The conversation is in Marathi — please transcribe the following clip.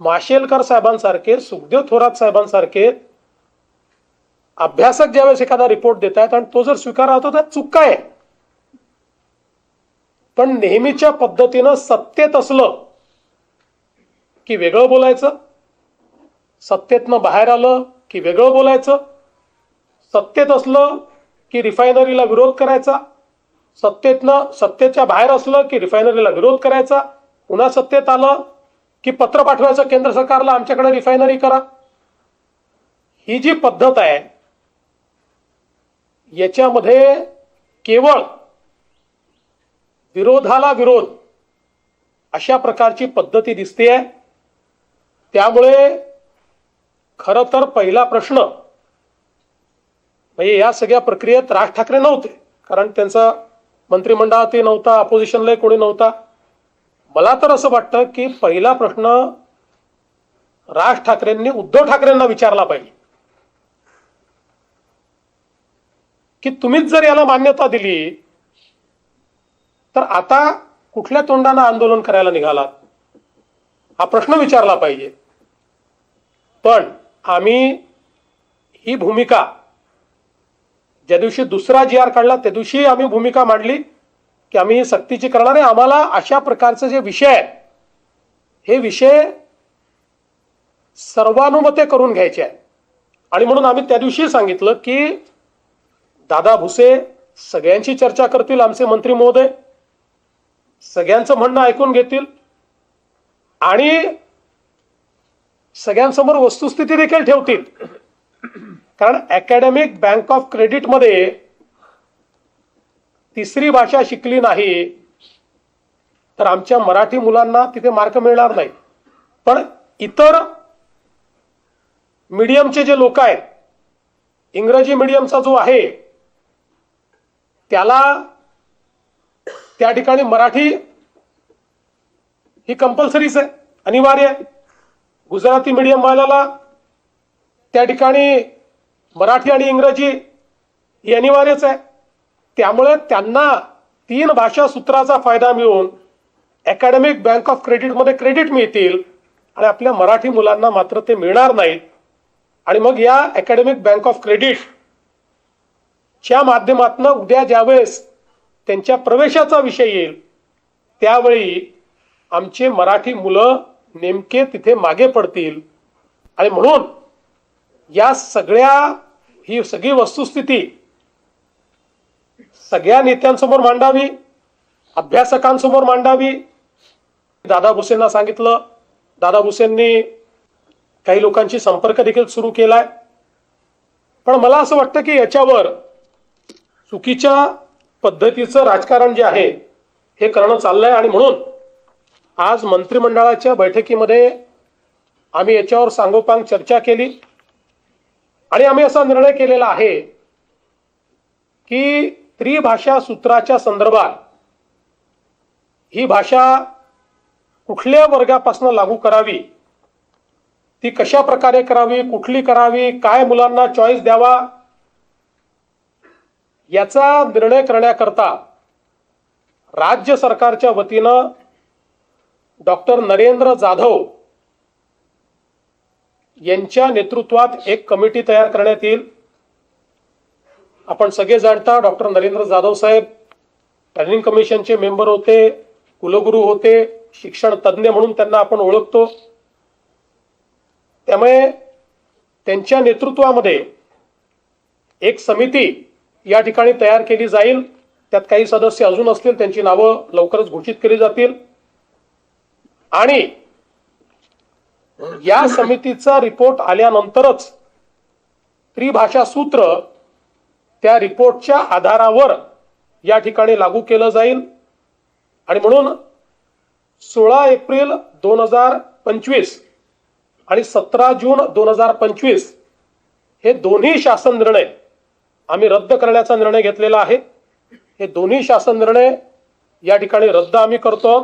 माशेलकर साहेबांसारखे सुखदेव थोरात साहेबांसारखे अभ्यासक ज्यावेळेस एखादा रिपोर्ट देत आहेत आणि तो जर स्वीकार तर चुका आहे? पण नेहमीच्या पद्धतीनं सत्तेत असलं की वेगळं बोलायचं सत्तेतनं बाहेर आलं की वेगळं बोलायचं सत्तेत असलं की रिफायनरीला विरोध करायचा सत्तेतनं सत्तेच्या बाहेर असलं की रिफायनरीला विरोध करायचा पुन्हा सत्तेत आलं की पत्र पाठवायचं केंद्र सरकारला आमच्याकडे रिफायनरी करा. ही जी पद्धत आहे याच्यामध्ये केवळ विरोधाला विरोध अशा प्रकारची पद्धती दिसते आहे त्यामुळे खरं तर पहिला प्रश्न म्हणजे या सगळ्या प्रक्रियेत राज ठाकरे नव्हते कारण त्यांचा मंत्रिमंडळातही नव्हता अपोजिशनलाही कोणी नव्हता. मला तर असं वाटतं की पहिला प्रश्न राज ठाकरेंनी उद्धव ठाकरेंना विचारला पाहिजे. की तुम्हीच जर याला मान्यता दिली तर आता कुठल्या तोंडानं आंदोलन करायला निघालात? हा प्रश्न विचारला पाहिजे. पण आम्ही ही भूमिका ज्या दिवशी दुसरा जी आर काढला त्या दिवशी आम्ही भूमिका मांडली. की आम्ही ही सक्तीची करणार आहे आम्हाला अशा प्रकारचे जे विषय आहेत हे विषय सर्वानुमते करून घ्यायचे आहे आणि म्हणून आम्ही त्या दिवशी सांगितलं की दादा भुसे सगळ्यांची चर्चा करतील आमचे मंत्री महोदय. सगळ्यांचं म्हणणं ऐकून घेतील. आणि सगळ्यांसमोर वस्तुस्थिती देखील ठेवतील. कारण अकॅडमिक बँक ऑफ क्रेडिटमध्ये तिसरी भाषा शिकली नाही तर आमच्या मराठी मुलांना तिथे मार्क मिळणार नाही. पण इतर मीडियमचे जे लोक आहेत इंग्रजी मीडियमचा जो आहे त्याला त्या ठिकाणी मराठी ही कंपल्सरीच आहे अनिवार्य आहे. गुजराती मीडियम वाल्याला त्या ठिकाणी मराठी आणि इंग्रजी ही अनिवार्यच आहे. त्यामुळे त्यांना तीन भाषा सूत्राचा फायदा मिळून अकॅडमिक बँक ऑफ क्रेडिटमध्ये क्रेडिट मिळतील आणि आपल्या मराठी मुलांना मात्र ते मिळणार नाहीत. आणि मग या अकॅडमिक बँक ऑफ क्रेडिट च्या माध्यमातून उद्या ज्यावेळेस त्यांच्या प्रवेशाचा विषय येईल त्यावेळी आमचे मराठी मुलं नेमके तिथे मागे पडतील. आणि म्हणून या सगळ्या ही सगळी वस्तुस्थिती सगळ्या नेत्यांसमोर मांडावी अभ्यासकांसमोर मांडावी. दादा भुसेंना सांगितलं. दादा भुसेंनी काही लोकांशी संपर्क देखील सुरू केलाय. पण मला असं वाटतं की याच्यावर चुकीच्या पद्धतीचं राजकारण जे आहे हे करणं चाललंय आणि म्हणून आज मंत्रिमंडळाच्या बैठकीमध्ये आम्ही याच्यावर सांगोपांग चर्चा केली. आणि आम्ही असा निर्णय केलेला आहे की त्रिभाषा सूत्राच्या संदर्भात ही भाषा कुठल्या वर्गापासून लागू करावी? ती कशा प्रकारे करावी? कुठली करावी? काय मुलांना चॉईस द्यावा? याचा निर्णय करण्याकरता राज्य सरकारच्या वतीनं डॉक्टर नरेंद्र जाधव यांच्या नेतृत्वात एक कमिटी तयार करण्यात येईल. आपण सगळे जाणता डॉक्टर नरेंद्र जाधव साहेब प्लॅनिंग कमिशनचे मेंबर होते कुलगुरू होते शिक्षण तज्ज्ञ म्हणून त्यांना आपण ओळखतो. त्यामुळे त्यांच्या नेतृत्वामध्ये एक समिती या ठिकाणी तयार केली जाईल. त्यात काही सदस्य अजून असतील त्यांची नावं लवकरच घोषित केली जातील. आणि या समितीचा रिपोर्ट आल्यानंतरच त्रिभाषा सूत्र त्या रिपोर्टच्या आधारावर या ठिकाणी लागू केलं जाईल. आणि म्हणून सोळा एप्रिल दोन हजार पंचवीस आणि सतरा जून दोन हजार पंचवीस हे दोन्ही शासन निर्णय आम्ही रद्द करण्याचा निर्णय घेतलेला आहे. हे दोन्ही शासन निर्णय या ठिकाणी रद्द आम्ही करतो.